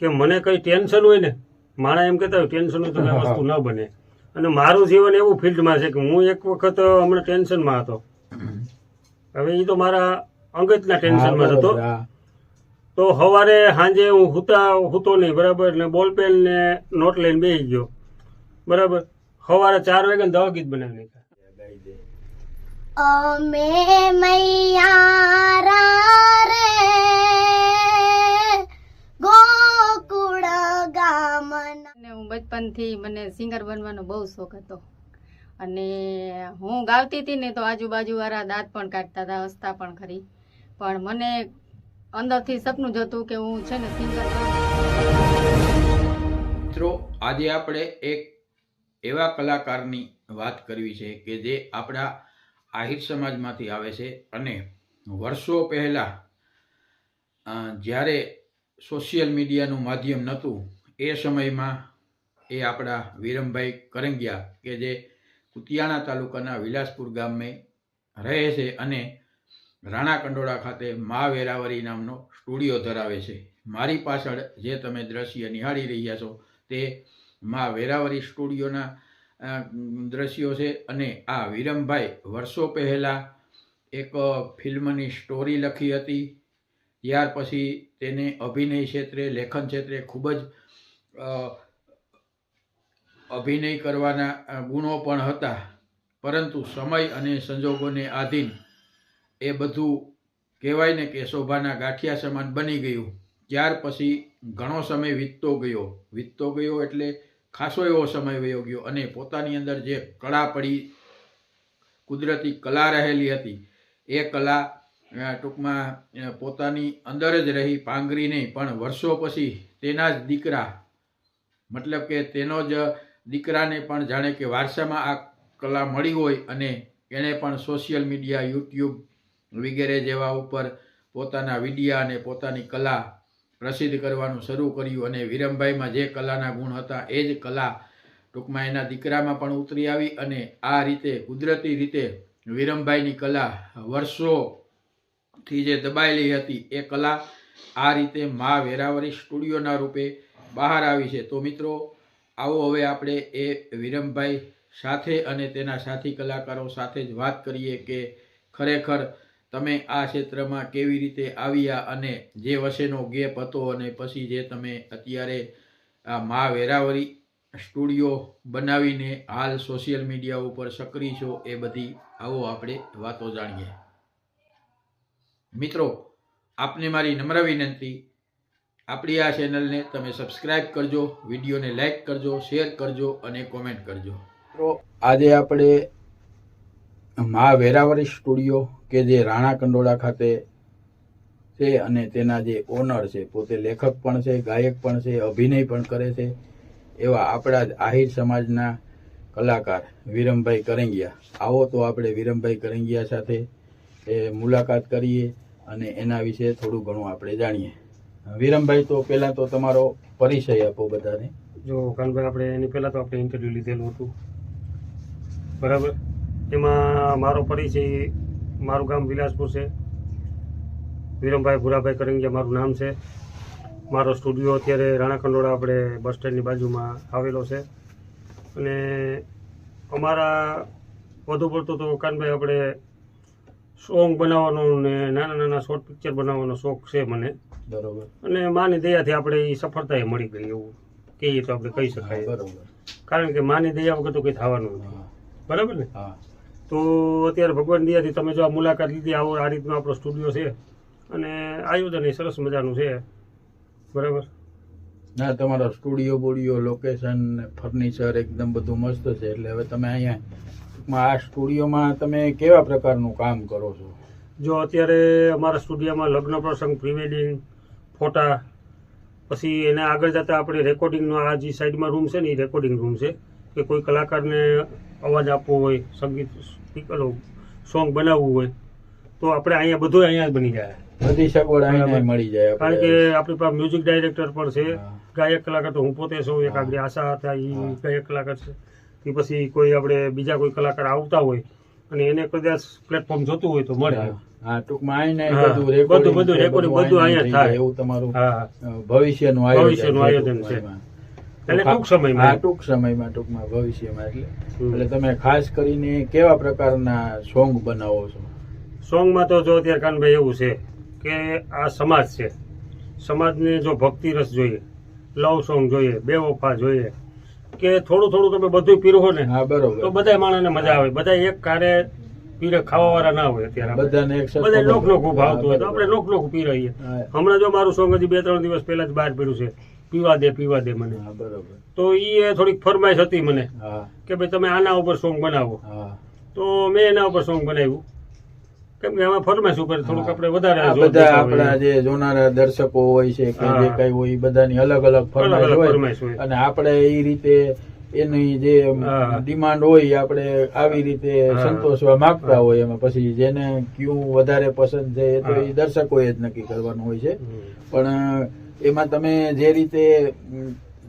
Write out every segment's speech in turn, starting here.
કે મને કઈ ટેન્શન હોય ને મારા એમ કહેતા હોય ટેન્શન હોય તો કઈ વસ્તુ ન બને. અને મારું જીવન એવું ફિલ્ડમાં છે કે હું એક વખત હમણાં ટેન્શનમાં હતો. હવે એ તો મારા અંગતના ટેન્શનમાં હતો. તો સવારે સાંજે હું હુતા હુતો નહીં બરાબર? ને બોલપેન ને નોટ લઈને બેસી ગયો. બરાબર? સવારે ચાર વાગે ને દવા ગીત બનાવી નાખ્યા. અમે મૈયા રે બચપનથી મને સિંગર બનવાનો બહુ શોખ હતો. અને હું ગાવતી હતી ને તો આજુબાજુવાળા દાંત પણ કાઢતા હતા, હસતા પણ ખરી. પણ મને અંદરથી સપનું જ હતું કે હું છે ને સિંગર મિત્રો, આજે આપણે એક એવા કલાકારની વાત કરવી છે કે જે આપણા આહિર સમાજમાંથી આવે છે અને વર્ષો પહેલાં જ્યારે સોશિયલ મીડિયાનું માધ્યમ નહોતું, એ સમયમાં એ આપણા વિરમભાઈ કરંગિયા કે જે કુતિયાણા તાલુકાના વિલાસપુર ગામે રહે છે અને રાણા કંડોળા ખાતે મા વેરાવરી નામનો સ્ટુડિયો ધરાવે છે. મારી પાછળ જે તમે દ્રશ્ય નિહાળી રહ્યા છો તે મા વેરાવરી સ્ટુડિયોના દ્રશ્યો છે અને આ વિરમભાઈ વર્ષો પહેલાં એક ફિલ્મની સ્ટોરી લખી હતી. ત્યાર પછી તેને અભિનય ક્ષેત્રે, લેખન ક્ષેત્રે ખૂબ જ અભિનય કરવાના ગુણો પણ હતા. પરંતુ સમય અને સંજોગોને આધીન એ બધું કહેવાય ને કે શોભાના ગાંઠિયા સમાન બની ગયું. ત્યાર પછી ઘણો સમય વીતતો ગયો. વીતતો ગયો એટલે ખાસો એવો સમય વયો ગયો અને પોતાની અંદર જે કળા પડી, કુદરતી કલા રહેલી હતી, એ કલા ટૂંકમાં પોતાની અંદર જ રહી પાંગરી નહીં, પણ વર્ષો પછી તેના જ દીકરા, મતલબ કે તેનો જ દીકરાને પણ જાણે કે વારસામાં આ કલા મળી હોય અને એણે પણ સોશિયલ મીડિયા યુટ્યુબ વગેરે જેવા ઉપર પોતાના વિડિયા અને પોતાની કલા પ્રસિદ્ધ કરવાનું શરૂ કર્યું અને વિરમભાઈમાં જે કલાના ગુણ હતા એ જ કલા ટૂંકમાં એના દીકરામાં પણ ઉતરી આવી અને આ રીતે, કુદરતી રીતે વિરમભાઈની કલા વર્ષોથી જે દબાયેલી હતી એ કલા આ રીતે મા વેરાવરી સ્ટુડિયોના રૂપે બહાર આવી છે. તો મિત્રો આવો હવે આપણે એ વિરમભાઈ સાથે અને તેના સાથી કલાકારો સાથે જ વાત કરીએ કે ખરેખર તમે આ ક્ષેત્રમાં કેવી રીતે આવ્યા અને જે વચ્ચેનો ગેપ હતો અને પછી જે તમે અત્યારે આ મા વેરાવરી સ્ટુડિયો બનાવીને હાલ સોશિયલ મીડિયા ઉપર સક્રિય છો એ બધી આવો આપણે વાતો જાણીએ. મિત્રો, આપને મારી નમ્ર વિનંતી આપણી આ ચેનલને તમે સબસ્ક્રાઇબ કરજો, વિડીયોને લાઈક કરજો, શેર કરજો અને કોમેન્ટ કરજો. મિત્રો, આજે આપણે મા વેરાવરી સ્ટુડિયો કે જે રાણા કંડોળા ખાતે છે અને તેના જે ઓનર છે, પોતે લેખક પણ છે, ગાયક પણ છે, અભિનય પણ કરે છે, એવા આપણા જ આહિર સમાજના કલાકાર વિરમભાઈ કરંગિયા. આવો તો આપણે વિરમભાઈ કરંગિયા સાથે એ મુલાકાત કરીએ અને એના વિશે થોડું ઘણું આપણે જાણીએ. વિરમભાઈ, તો પહેલાં તો તમારો પરિચય આપો બધાને. જો, કાનભાઈ, આપણે એની પહેલાં તો આપણે ઇન્ટરવ્યૂ લીધેલું હતું. બરાબર? એમાં મારો પરિચય, મારું ગામ વિલાસપુર છે. વિરમભાઈ ભુરાભાઈ કરંગિયા મારું નામ છે. મારો સ્ટુડિયો અત્યારે રાણા કંડોળા આપણે બસ સ્ટેન્ડની બાજુમાં આવેલો છે. અને અમારા વધુ પડતું તો કાનભાઈ, આપણે સોંગ બનાવવાનો ને નાના નાના શોર્ટ પિક્ચર બનાવવાનો શોખ છે મને. બરોબર. અને માની દયાથી આપણે એ સફળતા મળી ગઈ એવું કહીએ તો આપણે કહી શકાય. બરોબર. કારણ કે માની દયા વગર તો કંઈ થવાનું નથી. બરાબર ને? હા. તો અત્યારે ભગવાન દયાથી તમે જો આ મુલાકાત લીધી આવો આ રીતનો આપણો સ્ટુડિયો છે અને આયોજન એ સરસ મજાનું છે. બરાબર? ના તમારો સ્ટુડિયો બોડિયો લોકેશન ફર્નિચર એકદમ બધું મસ્ત છે. એટલે હવે તમે અહીંયા આ સ્ટુડિયોમાં તમે કેવા પ્રકારનું કામ કરો છો? જો અત્યારે અમારા સ્ટુડિયોમાં લગ્ન પ્રસંગ પ્રી વેડિંગ ફોટા પછી એને આગળ જતાં આપણે રેકોર્ડિંગનો આ જે સાઈડમાં રૂમ છે ને એ રેકોર્ડિંગ રૂમ છે. કે કોઈ કલાકારને અવાજ આપવો હોય સંગીત સોંગ બનાવવું હોય તો આપણે અહીંયા બધું અહીંયા જ બની જાય. બધી સગવડ અહીંયા મળી જાય કારણ કે આપણે. આપણી પાસે મ્યુઝિક ડાયરેક્ટર પણ છે ગાયક કલાકાર તો હું પોતે છું એક આપણી આશા હતા એ ગાયક કલાકાર છે. કે પછી કોઈ આપણે બીજા કોઈ કલાકાર આવતા હોય અને એને કદાચ પ્લેટફોર્મ જોતું હોય તો મળે. હા, ટૂંકમાં આઈને બધું બધું- બધું રેકોર્ડિંગ બધું અહીંયા થાય. એવું તમારું ભવિષ્યનું આયોજન ભવિષ્યનું આયોજન છે. એટલે ટૂંક સમયમાં. હા ટૂંક સમયમાં ટૂંકમાં ભવિષ્યમાં એટલે. એટલે તમે ખાસ કરીને કેવા પ્રકારના સોંગ બનાવો છો? સોંગમાં તો જો અત્યારે કાનભાઈ એવું છે કે આ સમાજ છે. સમાજને જો ભક્તિ રસ જોઈએ લવ સોંગ જોઈએ બેવફા જોઈએ કે થોડું થોડું તમે બધું પીરો ને હા તો બરોબર બધા માણસને મજા આવે. બધા એક કારે પીરે ખાવા વાળા ના હોય અત્યારે બધાને બધા લોક લોક. ભાવતું હોય તો આપણે લોક લોક પી રહીએ હમણાં જો મારું સોંગ હજી બે ત્રણ દિવસ પહેલા જ બહાર પીરું છે. પીવા દે પીવા દે મને. બરોબર. તો એ થોડીક ફરમાઈશ હતી મને કે ભાઈ તમે આના ઉપર સોંગ બનાવો. તો મેં એના ઉપર સોંગ બનાવ્યું. કેમ કે આમાં ફરમાઈશ ઉપર થોડુંક આપણે વધારે બધા આપણા જે જોનારા દર્શકો હોય છે કે જે કઈ હોય બધાની અલગ અલગ ફરમાઈશ હોય. અને આપણે એ રીતે એની જે ડિમાન્ડ હોય આપણે આવી રીતે સંતોષવા માંગતા હોય એમાં. પછી જેને ક્યું વધારે પસંદ છે એ તો એ દર્શકોએ જ નક્કી કરવાનું હોય છે. પણ એમાં તમે જે રીતે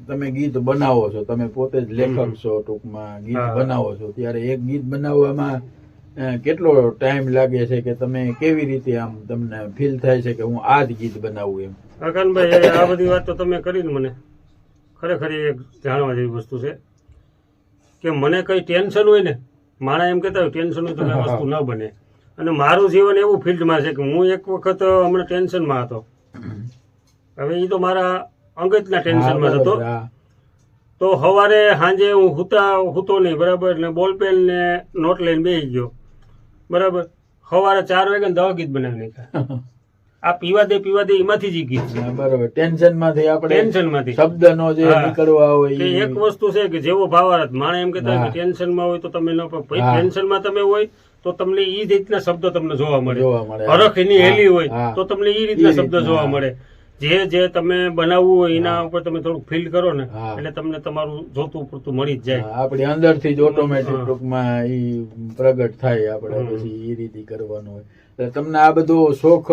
તમે ગીત બનાવો છો તમે પોતે જ લેખક છો ટૂંકમાં ગીત બનાવો છો ત્યારે એક ગીત બનાવવામાં કેટલો ટાઈમ લાગે છે કે તમે કેવી રીતે આમ તમને ફીલ થાય છે કે હું આ જ ગીત બનાવું એમ? અકાનભાઈ આ બધી વાત તો તમે કરીને મને. ખરેખર એક જાણવા જેવી વસ્તુ છે કે મને કઈ ટેન્શન હોય ને મારા એમ કહેતા હોય ટેન્શન હોય તો કઈ વસ્તુ ન બને. અને મારું જીવન એવું ફિલ્ડમાં છે કે હું એક વખત હમણાં ટેન્શનમાં હતો. હવે એ તો મારા અંગતના ટેન્શનમાં હતો. તો સવારે સાંજે હું હુતા હુતો નહીં બરાબર ને બોલપેન ને નોટ લઈને બેસી ગયો. બરાબર? સવારે ચાર વાગે દવા ગીત બનાવી નાખ્યા. આ પીવા દે પીવા દે એમાંથી જ ગીત છે. બરાબર. ટેન્શનમાંથી આપણે ટેન્શનમાંથી. શબ્દનો જે નીકળવા હોય એક વસ્તુ છે કે જેવો ભાવાર્થ માણે એમ કેતા કે ટેન્શનમાં હોય તો તમે ન ભાઈ ટેન્શનમાં તમે હોય તો તમને ઈ રીતના શબ્દ તમને જોવા મળે. જોવા મળે. હરખ એની હેલી હોય તો તમને ઈ રીતના શબ્દ જોવા મળે. જે જે તમે બનાવવું હોય એના ઉપર તમે થોડુંક ફીલ કરો ને. એટલે તમને તમારું જોતું પૂરતું મળી જ જાય. આપણી અંદરથી જ ઓટોમેટિક ટૂંકમાં એ પ્રગટ થાય આપણે પછી એ રીતે કરવાનું હોય. એટલે તમને આ બધો શોખ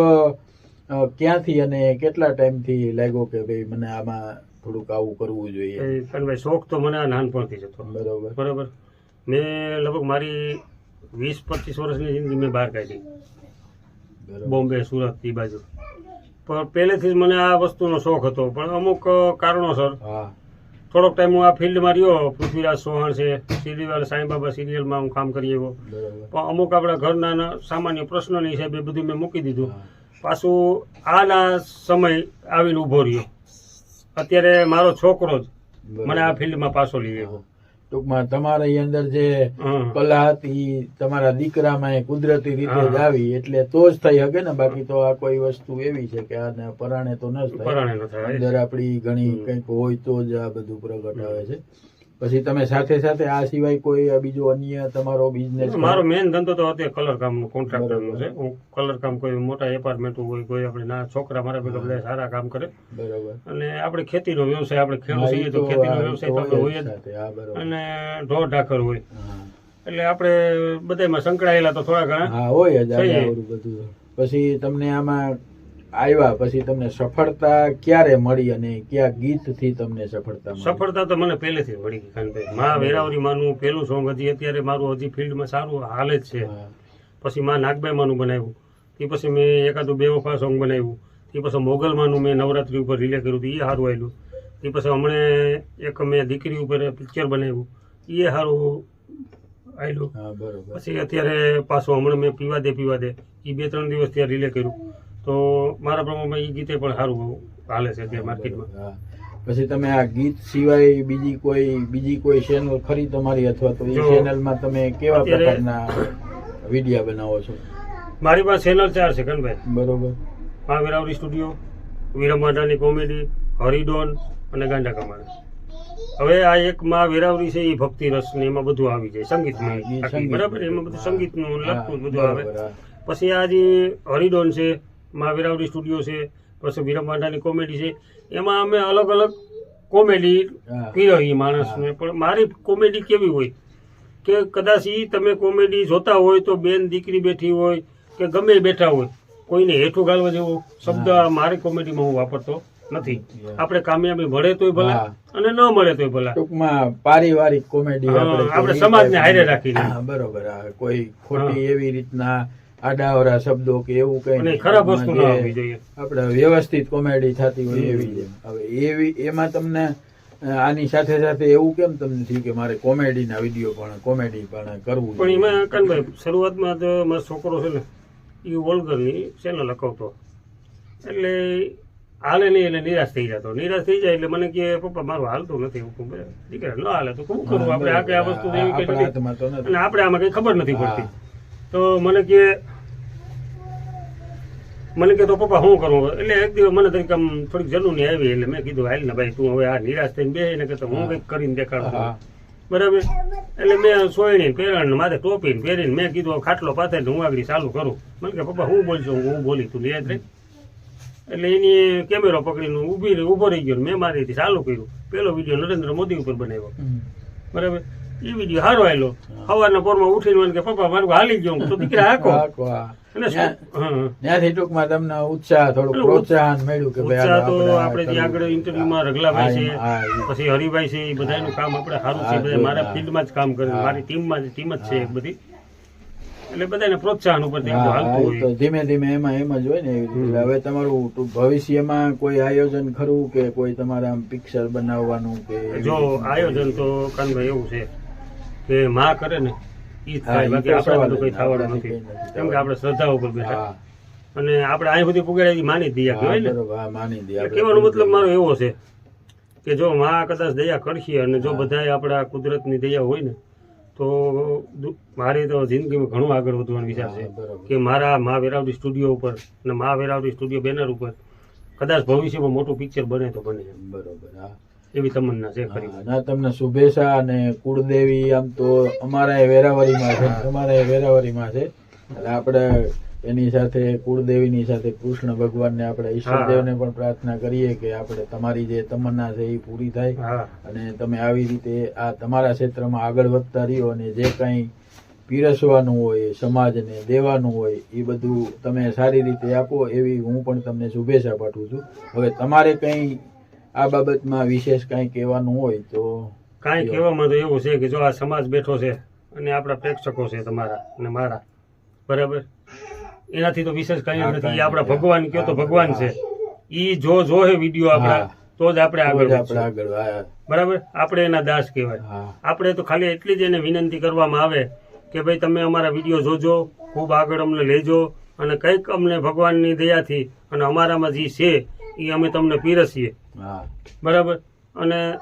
ક્યાંથી અને કેટલા ટાઈમથી લાગ્યો કે ભાઈ મને આમાં થોડુંક આવું કરવું જોઈએ? ભાઈ શોખ તો મને આ નાનપણથી જ હતો. બરોબર. બરાબર. મેં લગભગ મારી વીસ પચીસ વર્ષની જિંદગી મેં બહાર કાઢી. બોમ્બે સુરત એ બાજુ. પણ પહેલેથી જ મને આ વસ્તુનો શોખ હતો. પણ અમુક કારણોસર થોડોક ટાઈમ હું આ ફિલ્ડમાં રહ્યો પૃથ્વીરાજ ચૌહાણ છે સિરીવાલ સાંઈબાબા સિરિયલમાં હું કામ કરી એવો પણ અમુક આપણા ઘરના સામાન્ય પ્રશ્નોની હિસાબે બધું મેં મૂકી દીધું. પાછું આના સમય આવીને ઊભો રહ્યો. અત્યારે મારો છોકરો જ મને આ ફિલ્ડમાં પાછો લઈ આવ્યો. ટૂંકમાં તમારી અંદર જે કલા હતી તમારા દીકરામાં એ કુદરતી રીતે જ આવી એટલે તો જ થઈ શકે ને બાકી તો આ કોઈ વસ્તુ એવી છે કે આને પરાણે તો ન થાય. અંદર આપણી ઘણી. કંઈક હોય તો જ આ બધું પ્રગટ આવે છે. પછી તમે સાથે સાથે આ સિવાય કોઈ બીજો અન્ય તમારો બિઝનેસ મારો મેન ધંધો તો અત્યારે કલર કામનો કોન્ટ્રાક્ટરનો છે. હું કલર કામ કોઈ મોટા એપાર્ટમેન્ટ હોય કોઈ આપણે ના છોકરા મારા ભેગા બધા સારા કામ કરે. બરાબર. અને આપણે ખેતીનો વ્યવસાય આપણે ખેડૂત છીએ તો ખેતીનો વ્યવસાય તો હોય જ. અને ઢોર ઢાકર હોય. એટલે આપણે બધામાં સંકળાયેલા તો થોડા ઘણા હા હોય જ બધું. પછી તમને આમાં આવ્યા પછી તમને સફળતા ક્યારે મળી અને કયા ગીતથી તમને સફળતા સફળતા તો મને પહેલેથી મળી ગઈ કાનભાઈ મા વેરાવરી માનું પહેલું સોંગ હજી અત્યારે મારું હજી ફિલ્ડમાં સારું હાલે જ છે. પછી મા નાગબાઈ માનું બનાવ્યું. તે પછી મેં એકાદું બે વફા સોંગ બનાવ્યું. તે પછી મોગલ માનું મેં નવરાત્રી ઉપર રિલે કર્યું હતું. એ સારું આવેલું તે પછી હમણે એક મેં દીકરી ઉપર પિક્ચર બનાવ્યું. એ સારું આવેલું પછી અત્યારે પાછું હમણાં મેં પીવા દે પીવા દે. એ બે ત્રણ દિવસ ત્યાં રિલે કર્યું. તો મારા પ્રમાણમાં એ ગીતે પણ સારું હાલે છે અત્યારે માર્કેટમાં. પછી તમે આ ગીત સિવાય બીજી કોઈ બીજી કોઈ ચેનલ ખરી તમારી અથવા તો એ ચેનલમાં તમે કેવા પ્રકારના વિડીયા બનાવો છો? મારી પાસે ચેનલ ચાર છે કનભાઈ બરોબર. મા વેરાવરી સ્ટુડિયો વિરમ વાડાની કોમેડી હરિડોન અને ગાંડા કમાણા. હવે આ એક માં વેરાવરી છે એ ભક્તિ રસ ને એમાં બધું આવી જાય સંગીતમાં. બરાબર? એમાં બધું સંગીત સંગીતનું હા, લગતું બધું આવે. પછી આ જે હરિડોન છે મા વેરાવરી સ્ટુડિયો છે પછી વિરમ વાડાની કોમેડી છે. એમાં અમે અલગ અલગ કોમેડી હા. પીરહીએ માણસને. પણ મારી કોમેડી કેવી હોય? કે કદાચ ઈ તમે કોમેડી જોતા હોય તો બેન દીકરી બેઠી હોય કે ગમે બેઠા હોય કોઈને હેઠું ગાલવા જેવો શબ્દ મારી કોમેડીમાં હું વાપરતો નથી. આપણે કામયાબી મળે તોય ભલા અને ન મળે તોય ભલા. ટૂંકમાં પારિવારિક કોમેડી આપણે આપણે સમાજને હારે રાખીને. બરોબર. કોઈ ખોટી એવી રીતના આડાવરા શબ્દો કે એવું કઈ નહીં. ખરાબ વસ્તુ આપણે વ્યવસ્થિત કોમેડી થતી હોય એવી છે હવે એવી એમાં તમને આની સાથે સાથે એવું કેમ તમને થયું કે મારે કોમેડીના વીડિયો પણ કોમેડી પણ કરવું પણ એમાં કાનભાઈ શરૂઆતમાં તો મારો છોકરો છે ને એ વોલ્ગરની ચેનલ લખાવતો. એટલે હાલે નહીં એટલે નિરાશ થઈ જતો. નિરાશ થઈ જાય એટલે મને કે પપ્પા મારું હાલતું નથી. હું કહું, "બરાબર, દીકરા ન હાલે તો શું કરવું આપણે આ કે આ વસ્તુ એવી અને આપણે આમાં કઈ ખબર નથી પડતી. તો મને કે મને કે તો પપ્પા શું કરું? એટલે એક દિવસ મને તરીકે આમ થોડીક નહીં આવી એટલે મેં કીધું હાલ ને ભાઈ તું હવે આ નિરાશ થઈને બે. ને કે તો હું કંઈક કરીને દેખાડું. બરાબર? એટલે મેં સોયણી પહેરણ માથે ટોપી પહેરીને મેં કીધું ખાટલો પાથે હું આગળ ચાલુ કરું. મને કે પપ્પા હું બોલશું? હું બોલી તું યાદ રહી એટલે એની કેમેરો પકડીને ઊભી ઊભો રહી ગયો મેં મારી ચાલુ કર્યું. પેલો વીડિયો નરેન્દ્ર મોદી ઉપર બનાવ્યો. બરાબર? એ વીડિયો સારો આવેલો સવારના પોરમાં ઉઠીને મને કે પપ્પા મારું હાલી ગયો. તો દીકરા હાકો. ત્યાંથી ટૂંકમાં તમને ઉત્સાહ થોડું પ્રોત્સાહન મળ્યું કે ભાઈ તો આપણે જે આગળ ઇન્ટરવ્યુમાં રગલાભાઈ છે પછી હરિભાઈ છે એ બધાનું કામ આપણે સારું છે બધા મારા ફિલ્ડમાં જ કામ કરે મારી ટીમમાં જ ટીમ જ છે બધી. એટલે બધાને પ્રોત્સાહન હોય. ધીમે ધીમે એમાં એમ જ હોય ને હવે તમારું ભવિષ્યમાં કોઈ આયોજન ખરું કે કોઈ તમારા આમ પિક્ચર બનાવવાનું કે જો આયોજન તો કાનભાઈ એવું છે કે માં કરે ને ઈ થાય. બાકી આપણે બધું જ થવાનું નથી. કેમ કે આપણે શ્રદ્ધા ઉપર બેઠા. અને આપણે અહીં બધી પુગાડી માની દયા કહેવાય ને. કહેવાનો મતલબ મારો એવો છે કે જો મા કદાચ દયા કરશે અને જો બધાય આપણા કુદરતની દયા હોય ને તો મારે તો જિંદગીમાં ઘણું આગળ વધવાનો વિચાર છે કે મારા મા વેરાવડી સ્ટુડિયો ઉપર અને મા વેરાવડી સ્ટુડિયો બેનર ઉપર કદાચ ભવિષ્યમાં મોટું પિક્ચર બને તો બને. બરોબર હા. એવી તમન્ના છે ખરી ના તમને શુભેચ્છા અને કુળદેવી આમ તો અમારા વેરાવળીમાં છે તમારા વેરાવળીમાં છે. એટલે આપણે એની સાથે કુળદેવીની સાથે કૃષ્ણ ભગવાનને આપણે ઈશ્વરદેવને પણ પ્રાર્થના કરીએ કે આપણે તમારી જે તમન્ના છે એ પૂરી થાય. અને તમે આવી રીતે આ તમારા ક્ષેત્રમાં આગળ વધતા રહ્યો અને જે કંઈ પીરસવાનું હોય સમાજને દેવાનું હોય એ બધું તમે સારી રીતે આપો એવી હું પણ તમને શુભેચ્છા પાઠવું છું. હવે તમારે કંઈ આ બાબતમાં વિશેષ કાંઈ કહેવાનું હોય તો કાંઈ કહેવામાં તો એવું છે કે જો આ સમાજ બેઠો છે અને આપણા પ્રેક્ષકો છે તમારા અને મારા બરાબર? એનાથી તો વિશેષ કાંઈ નથી. આપણા ભગવાન કયો તો ભગવાન છે. ઈ જો જોહે વીડિયો આપણા તો જ આપણે આગળ આગળ બરાબર? આપણે એના દાસ કહેવાય. આપણે તો ખાલી એટલી જ એને વિનંતી કરવામાં આવે કે ભાઈ તમે અમારા વીડિયો જોજો ખૂબ આગળ અમને લેજો અને કંઈક અમને ભગવાનની દયાથી અને અમારામાં જે છે એ અમે તમને પીરસીએ. હા બરાબર? અને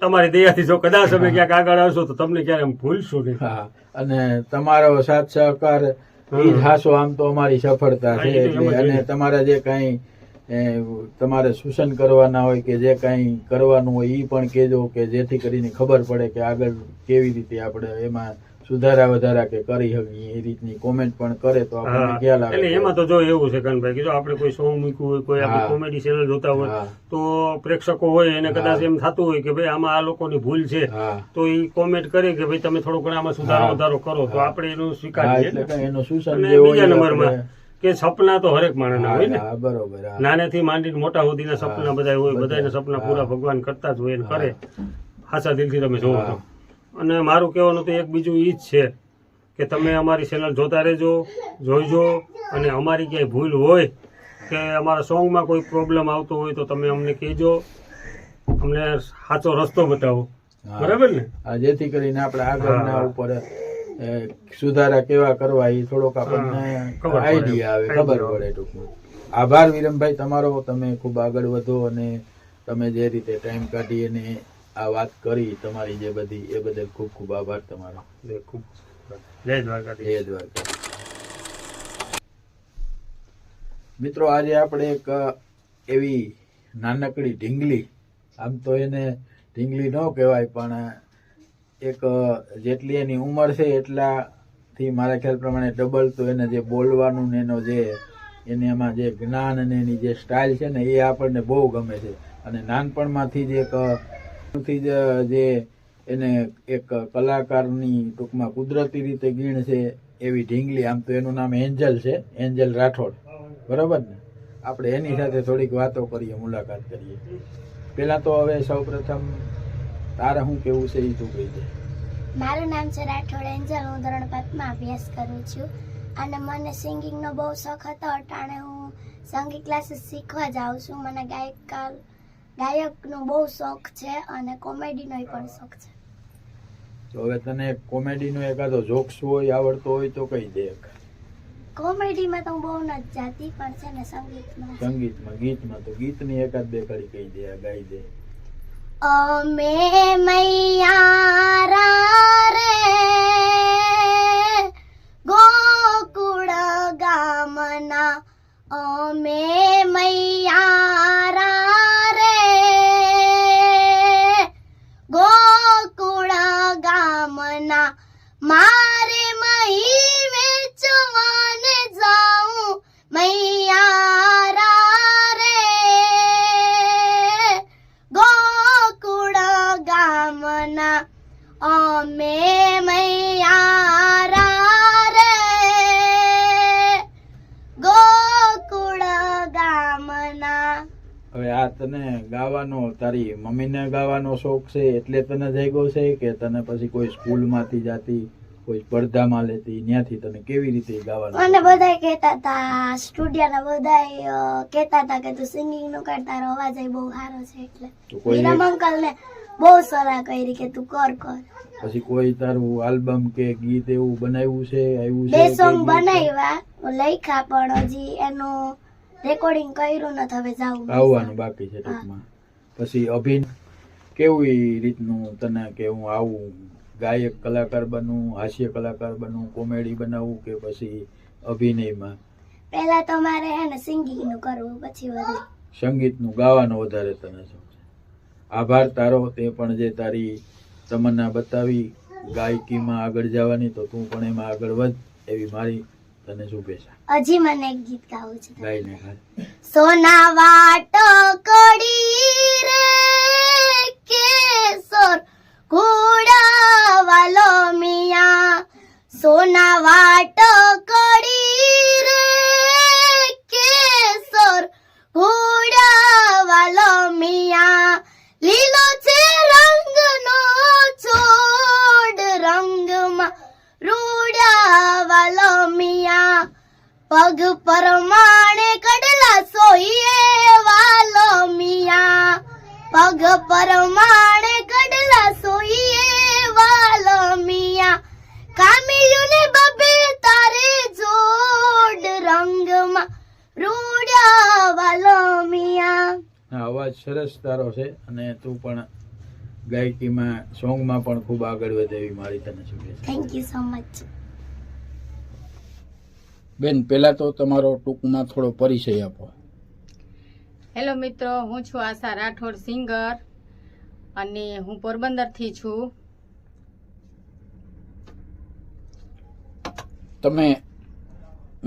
તમારી દયાથી જો કદાચ અમે ક્યાંક આગળ આવશો તો તમને ક્યારે ભૂલશું નહીં. હા. અને તમારો સાથ સહકાર જ હાસો આમ તો અમારી સફળતા છે એ એટલે. અને. તમારા જે કાંઈ એ, તમારે સૂચન કરવાના હોય કે જે કાંઈ કરવાનું હોય એ પણ કહેજો કે જેથી કરીને ખબર પડે કે આગળ કેવી રીતે આપણે એમાં સુધારા વધારા કે કરી શકીએ એ રીતની કોમેન્ટ પણ કરે તો આપણને ખ્યાલ આવે એટલે એમાં તો જો એવું છે કનભાઈ કે જો આપણે કોઈ સોંગ મૂક્યું હોય કોઈ આપણે કોમેડી ચેનલ જોતા હોય તો પ્રેક્ષકો હોય એને કદાચ એમ થતું હોય કે ભાઈ આમાં આ લોકોની ભૂલ છે તો એ કોમેન્ટ કરે કે ભાઈ તમે થોડો ઘણા આમાં સુધારો વધારો કરો તો આપણે એનું સ્વીકારીએ. એનો અને બીજા નંબરમાં કે સપના તો હરેક માણસના હોય ને. બરોબર નાનેથી માંડીને મોટા સુધીના સપના બધા હોય બધા. બધાના સપના પૂરા ભગવાન કરતા જ હોય. કરે. હાસા દિલથી તમે જોવો તો. અને મારું કહેવાનું તો એક બીજું એ જ છે કે તમે અમારી ચેનલ જોતા રહેજો જોઈજો અને અમારી ક્યાંય ભૂલ હોય કે અમારા સોંગમાં કોઈ પ્રોબ્લેમ આવતો હોય તો તમે અમને કહેજો. અમને સાચો રસ્તો બતાવો. બરાબર ને? જેથી કરીને આપણે આગળના ઉપર સુધારા કેવા કરવા એ થોડોક આપણને. આઈડિયા આવે ખબર પડે ટૂંકમાં. આભાર વિરમભાઈ તમારો. તમે ખૂબ આગળ વધો અને તમે જે રીતે ટાઈમ કાઢી અને આ વાત કરી તમારી જે બધી એ બદલ ખૂબ ખૂબ આભાર તમારો. ખૂબ જય દ્વારકા જય દ્વારકા મિત્રો આજે આપણે એક એવી નાનકડી ઢીંગલી આમ તો એને ઢીંગલી ન કહેવાય પણ એક જેટલી એની ઉંમર છે એટલાથી મારા ખ્યાલ પ્રમાણે ડબલ તો એને જે બોલવાનું ને એનો જે એને એમાં જે જ્ઞાન અને એની જે સ્ટાઇલ છે ને એ આપણને બહુ ગમે છે. અને નાનપણમાંથી જ એક થી જ એને એક કલાકારની ટૂંકમાં કુદરતી રીતે ગીણ છે એવી ઢીંગલી, આમ તો એનું નામ એન્જલ છે, એન્જલ રાઠોડ. બરાબર ને? આપણે એની સાથે થોડીક વાતો કરીએ, મુલાકાત કરીએ. પેલા તો હવે સૌપ્રથમ તારે શું કેવું છે એ તું કહી દે. મારું નામ છે રાઠોડ એન્જલ, હું ધોરણ પાંચમાં અભ્યાસ કરું છું. અને મને સિંગિંગનો બહુ શોખ હતો. અટાણે હું સંગીત ક્લાસીસ શીખવા જાઉં છું. મને ગાયક ગાયકનો બહુ શોખ છે અને કોમેડીનો પણ શોખ છે. તો હવે તને કોમેડીનો એકાદો જોક્સ હોય આવડતો હોય તો કહી દે કોમેડીમાં તો બહુ ન જાતી પણ છે ને સંગીતમાં સંગીતમાં ગીતમાં તો ગીતની એકાદ બે કડી કહી દે ગાઈ દે. અમે મૈયારા રે ગોકુળ ગામના. અમે હવે આ તને ગાવાનો તારી મમ્મીને ગાવાનો શોખ છે એટલે તને જાગ્યો છે કે તને પછી કોઈ સ્કૂલમાંથી જાતી કોઈ સ્પર્ધામાં લેતી ત્યાંથી તને કેવી રીતે ગાવાનું મને બધા કહેતા હતા સ્ટુડિયોના બધા કહેતા હતા કે તું સિંગિંગનું કરતા રહો અવાજ બહુ સારો છે એટલે કોઈ અંકલ ને બહુ સલાહ કરી કે તું કર કર. પછી કોઈ તારું આલ્બમ કે ગીત એવું બનાવ્યું છે આવ્યું છે બે સોંગ બનાવ્યા લખ્યા પણ હજી એનું રેકોર્ડિંગ કર્યું નથી હવે જાવું આવવાનું બાકી છે ટૂંકમાં. પછી અભિન કેવી રીતનું તને કે હું આવું ગાયક કલાકાર બનવું હાસ્ય કલાકાર બનવું કોમેડી બનાવવું કે પછી અભિનયમાં? પહેલા તો મારે હે ને સિંગિંગનું કરવું પછી વધુ. સંગીતનું ગાવાનું વધારે તને શોખ છે. આભાર તારો તે પણ જે તારી તમન્ના બતાવી ગાયકીમાં આગળ જવાની તો તું પણ એમાં આગળ વધ એવી મારી તને શુભેચ્છા હજી મને એક ગીત ગાવું છે. ગાઈને ખાલી સોના વાટો કડી રે કેસર ઘોડા વાલો મિયા. સોના વાટો પગ પરમાણે કડલા સોઈએ વાલો મિયા. પગ પરમાણે કડલા સોઈએ વાલો મિયા. કામિયુને બબે તારે જોડ રંગમાં રૂડ્યા વાલો મિયા. અવાજ સરસ તારો છે અને તું પણ ગાયકીમાં સોંગમાં પણ ખૂબ આગળ વધે એવી મારી તને શુભેચ્છા. થેન્ક યુ સો મચ બેન પહેલા તો તમારો ટૂંકમાં થોડો પરિચય આપો. હેલો મિત્રો હું છું આશા રાઠોડ સિંગર અને હું પોરબંદરથી છું. તમે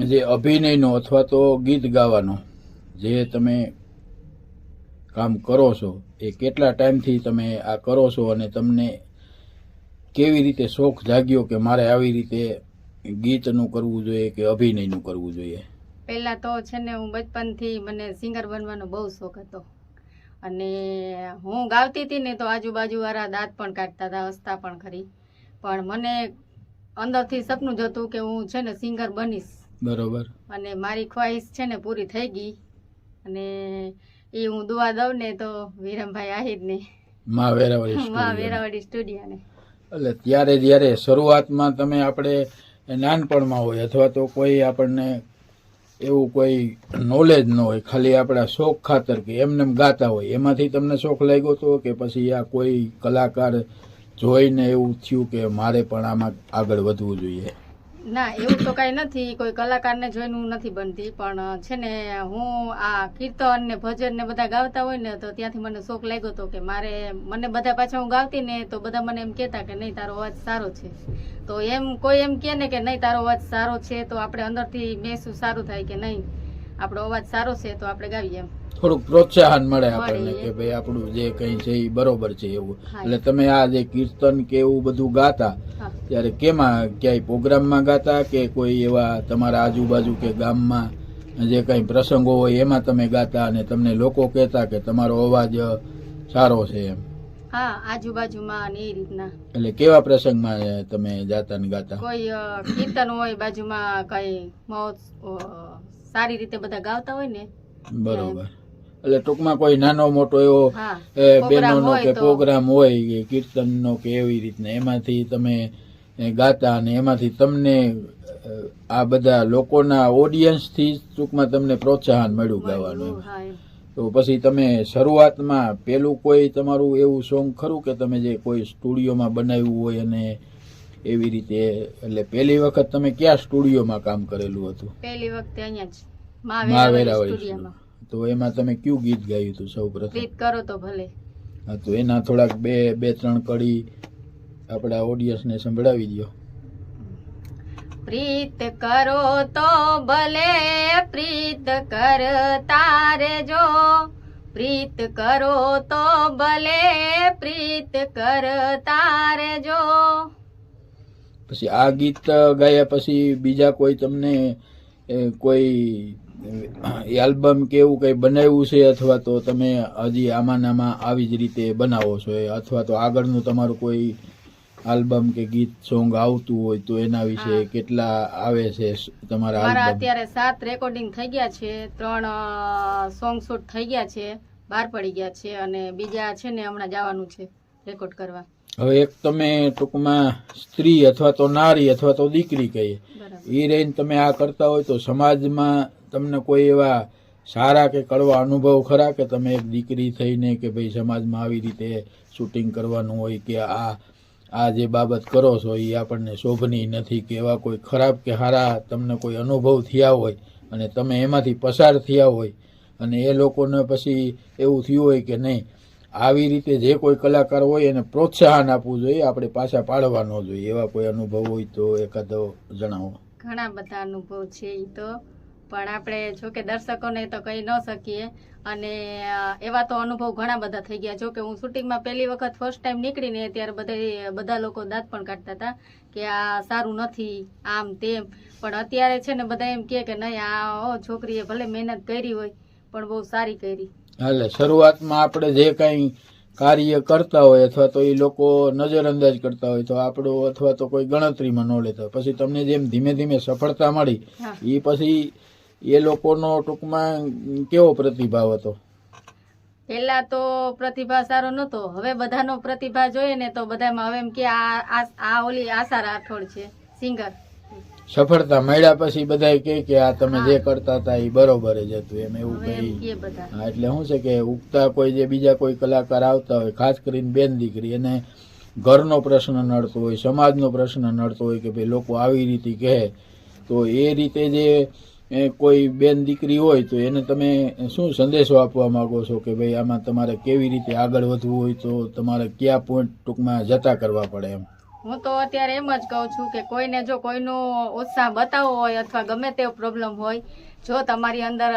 જે અભિનયનો અથવા તો ગીત ગાવાનો જે તમે કામ કરો છો એ કેટલા ટાઈમથી તમે આ કરો છો અને તમને કેવી રીતે શોખ જાગ્યો કે મારે આવી રીતે ગીતનું કરવું જોઈએ કે અભિનયનું કરવું જોઈએ? પહેલાં તો છે ને હું બચપનથી મને સિંગર બનવાનો બહુ શોખ હતો. અને હું ગાવતી હતી ને તો આજુબાજુવાળા દાંત પણ કાઢતા હતા હસતા પણ ખરી. પણ મને અંદરથી સપનું જ હતું કે હું છે ને સિંગર બનીશ. બરોબર. અને મારી ખ્વાહિશ છે ને પૂરી થઈ ગઈ. અને એ હું દુઆ દઉં ને તો વિરમભાઈ આહિરને મા વેરાવળી મા વેરાવાડી સ્ટુડિયોને. એટલે ત્યારે જ્યારે શરૂઆતમાં તમે આપણે નાનપણમાં હોય અથવા તો કોઈ આપણને એવું કોઈ નોલેજ ન હોય, ખાલી આપણા શોખ ખાતર કે એમને એમ ગાતા હોય, એમાંથી તમને શોખ લાગ્યો હતો કે પછી આ કોઈ કલાકાર જોઈને એવું થયું કે મારે પણ આમાં આગળ વધવું જોઈએ? ના, એવું તો કાંઈ નથી. કોઈ કલાકારને જોઈને હું નથી બનતી. પણ છે ને, હું આ કીર્તન ને ભજન ને બધા ગાવતા હોય ને, તો ત્યાંથી મને શોખ લાગ્યો હતો કે મારે મને બધા પાછા હું ગાવતી ને, તો બધા મને એમ કહેતા કે નહીં, તારો અવાજ સારો છે. તો એમ, કોઈ એમ કહે ને કે નહીં, તારો અવાજ સારો છે, તો આપણે અંદરથી મહેસૂસ સારું થાય કે નહીં. આપણો અવાજ સારો છે, તો આપણે ગાવીએ એમ. થોડુંક પ્રોત્સાહન મળે. આપણને કે ભાઈ આપણું જે કંઈ છે એ બરોબર છે એવું. એટલે તમે આ જે કીર્તન કે એવું બધું ગાતા ત્યારે કેમાં ક્યાંય પ્રોગ્રામમાં ગાતા કે કોઈ એવા તમારા આજુબાજુ કે ગામમાં જે કંઈ પ્રસંગો હોય એમાં તમે ગાતા અને તમને લોકો કહેતા કે તમારો અવાજ સારો છે એમ? હા આજુબાજુમાં અને એ રીતના. એટલે કેવા પ્રસંગમાં તમે જાતા ને ગાતા? કોઈ કીર્તન હોય બાજુમાં કઈ સારી રીતે બધા ગાવતા હોય ને બરોબર. એટલે ટૂંકમાં કોઈ નાનો મોટો એવો બહેનોનો કે પ્રોગ્રામ હોય કે કીર્તનનો કે એવી રીતના એમાંથી તમે ગાતા અને એમાંથી તમને આ બધા લોકોના ઓડિયન્સથી ટૂંકમાં તમને પ્રોત્સાહન મળ્યું ગાવાનું. તો પછી તમે શરૂઆતમાં પેલું કોઈ તમારું એવું સોંગ ખરું કે તમે જે કોઈ સ્ટુડિયોમાં બનાવ્યું હોય અને એવી રીતે એટલે પહેલી વખત તમે ક્યાં સ્ટુડિયોમાં કામ કરેલું હતું? પહેલી વખતે અહીંયા જ મા મા વેરાવળી વેરાવળી સ્ટુડિયોમાં. તો એમાં તમે કયું ગીત ગાયું હતું સૌ પ્રથમ ગીત કરો તો ભલે. હા તો એના થોડાક બે બે ત્રણ કડી આપણા ઓડિયન્સને સંભળાવી દો પ્રીત કરો તો ભલે પ્રીત કરતા રેજો પ્રીત કરો તો ભલે પ્રીત કરતા રેજો પછી આ ગીત ગાયા પછી બીજા કોઈ તમને એ, આલ્બમ કે એવું કંઈ બનાવ્યું છે અથવા તો તમે હજી આમાં આમાં આવી જ રીતે બનાવો છો અથવા તો આગળનું તમારું કોઈ આલ્બમ કે ગીત સોંગ આવતું હોય તો એના વિશે કેટલા આવે છે તમારા મારા અત્યારે સાત રેકોર્ડિંગ થઈ ગયા છે ત્રણ સોંગ શૂટ થઈ ગયા છે બહાર પડી ગયા છે અને બીજા છે ને હમણાં જવાનું છે રેકોર્ડ કરવા. હવે એક તમે ટૂંકમાં સ્ત્રી અથવા તો નારી અથવા તો દીકરી કહીએ. એ રહીને તમે આ કરતા હોય તો સમાજમાં તમને કોઈ એવા સારા કે કડવા અનુભવ ખરા કે તમે એક દીકરી થઈને કે ભાઈ સમાજમાં આવી રીતે શૂટિંગ કરવાનું હોય કે આ આ જે બાબત કરો છો એ આપણને શોભની નથી કે એવા કોઈ ખરાબ કે સારા તમને કોઈ અનુભવ થયા હોય અને તમે એમાંથી પસાર થયા હોય અને એ લોકોને પછી એવું થયું હોય કે નહીં, આવી રીતે જે કોઈ કલાકાર હોય એને પ્રોત્સાહન આપવું જોઈએ, આપણે પાછા પાડવા ન જોઈએ. એવા કોઈ અનુભવ હોય તો એકાદો જણાવો. ઘણા બધા અનુભવ છે એ તો. પણ આપણે જો કે દર્શકોને તો કહી ન શકીએ. અને એવા તો અનુભવ ઘણા બધા થઈ ગયા. જો કે હું શૂટિંગમાં પહેલી વખત ફર્સ્ટ ટાઈમ નીકળીને ત્યારે બધા બધા લોકો દાંત પણ કાઢતા હતા કે આ સારું નથી આમ તેમ. પણ અત્યારે છે ને બધા એમ કહે કે નહીં આ છોકરીએ ભલે મહેનત કરી હોય પણ બહુ સારી કરી. એટલે શરૂઆતમાં આપણે જે કંઈ કાર્ય કરતા હોય અથવા તો એ લોકો નજરઅંદાજ કરતા હોય તો આપણું અથવા તો કોઈ ગણતરીમાં ન લેતા પછી તમને જેમ ધીમે ધીમે સફળતા મળી એ પછી એ લોકોનો ટૂંકમાં કેવો પ્રતિભાવ હતો? પહેલા તો પ્રતિભા સારો નતો હવે બધાનો પ્રતિભા જોઈએ ને તો બધામાં હવે એમ કે આ આ- ઓલી આશા રાઠોડ છે સિંગર. સફળતા મળ્યા પછી બધા કહે કે આ તમે જે કરતા હતા એ બરોબર જ હતું એમ એવું કઈ. હા એટલે શું છે કે ઉગતા કોઈ જે બીજા કોઈ કલાકાર આવતા હોય ખાસ કરીને બેન દીકરી એને ઘરનો પ્રશ્ન નડતો હોય સમાજનો પ્રશ્ન નડતો હોય કે ભાઈ લોકો આવી રીતે કહે તો એ રીતે જે કોઈ બેન દીકરી હોય તો એને તમે શું સંદેશો આપવા માગો છો કે ભાઈ આમાં તમારે કેવી રીતે આગળ વધવું હોય તો તમારે કયા પોઈન્ટ ટૂંકમાં જતા કરવા પડે એમ? હું તો અત્યારે એમ જ કહું છું કે કોઈને જો કોઈનો ઉત્સાહ બતાવવો હોય અથવા ગમે તેવો પ્રોબ્લેમ હોય, જો તમારી અંદર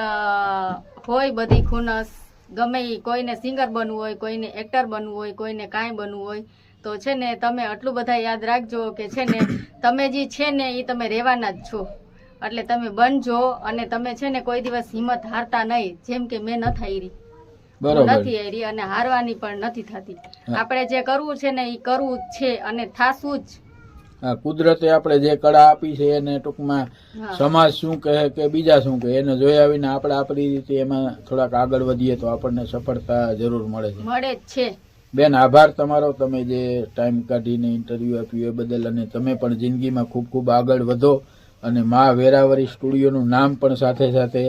હોય બધી ખુનસ, ગમે એ કોઈને સિંગર બનવું હોય, કોઈને એક્ટર બનવું હોય, કોઈને કાંઈ બનવું હોય, તો છે ને તમે આટલું બધા યાદ રાખજો કે છે ને તમે જે છે ને એ તમે રહેવાના જ છો. એટલે તમે બનજો અને તમે છે ને કોઈ દિવસ હિંમત હારતા નહીં. જેમ કે મેં ન થઈ રહી નથી હારી અને હારવાની પણ નથી થતી. આપણે જે કરવું છે ને એ કરવું જ છે અને થાશું જ. કુદરતે આપણે જે કળા આપી છે એને ટૂંકમાં સમાજ શું કહે કે બીજા શું કહે એને જોયા વિના આપણે આપણી રીતે એમાં થોડાક આગળ વધીએ તો આપણને સફળતા જરૂર મળે છે. મળે જ છે. બેન આભાર તમારો. તમે જે ટાઈમ કાઢીને ઇન્ટરવ્યુ આપ્યું એ બદલ અને તમે પણ જિંદગીમાં ખૂબ ખૂબ આગળ વધો. અને મા વેરાવરી સ્ટુડિયોનું નામ પણ સાથે સાથે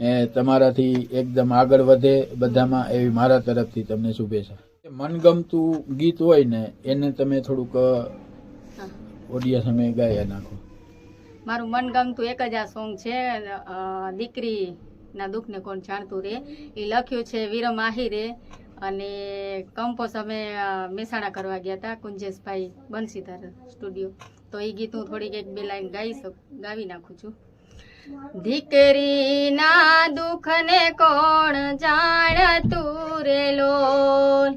એ તમારાથી એકદમ આગળ વધે બધામાં એવી મારા તરફથી તમને શુભેચ્છા. મનગમતું ગીત હોય ને એને તમે થોડુંક. ઓડિયા સામે ગાયા નાખો. મારું મનગમતું એક જ આ સોંગ છે દીકરીના દુઃખને કોણ જાણતું રે? એ લખ્યું છે વિરમ આહિરે અને કમ્પોઝ અમે મહેસાણા કરવા ગયા હતા કુંજેશભાઈ બંસીધર સ્ટુડિયો. તો એ ગીત હું થોડીક એક બે લાઈન ગાઈ શકું ગાવી નાખું છું. દીકરીના દુઃખને કોણ જાણતું રે લોલ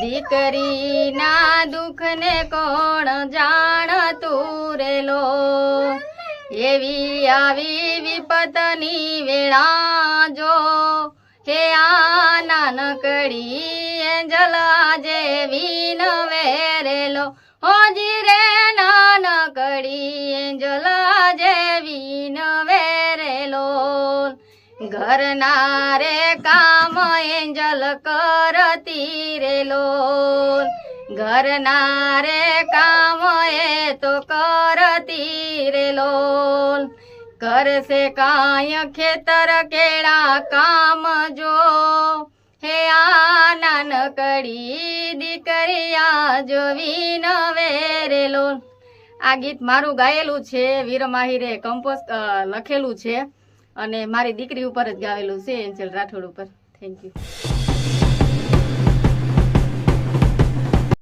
દીકરીના દુઃખને કોણ જાણતું રે એવી આવી વિપતની વેળા જો હે આ નાનકડી એંજલ જેવી નવેરેલો વેરેલો. હોજી રે નાનકડી એંજલ જેવી નવેરેલો વેરેલો. ઘરના રે કામ એંજલ કરતી રેલો. ઘરના રે કામ એ તો કરતી રે લોલ કરશે કાય ખેતર કેળા કામ જો. હે આ નાનકડી દીકરિયા જોવી ન વેરે આ ગીત મારું ગાયેલું છે વીરમાહિરે કમ્પોઝ અ, લખેલું છે. અને મારી દીકરી ઉપર જ ગાવેલું છે એન્જલ રાઠોડ ઉપર. Thank you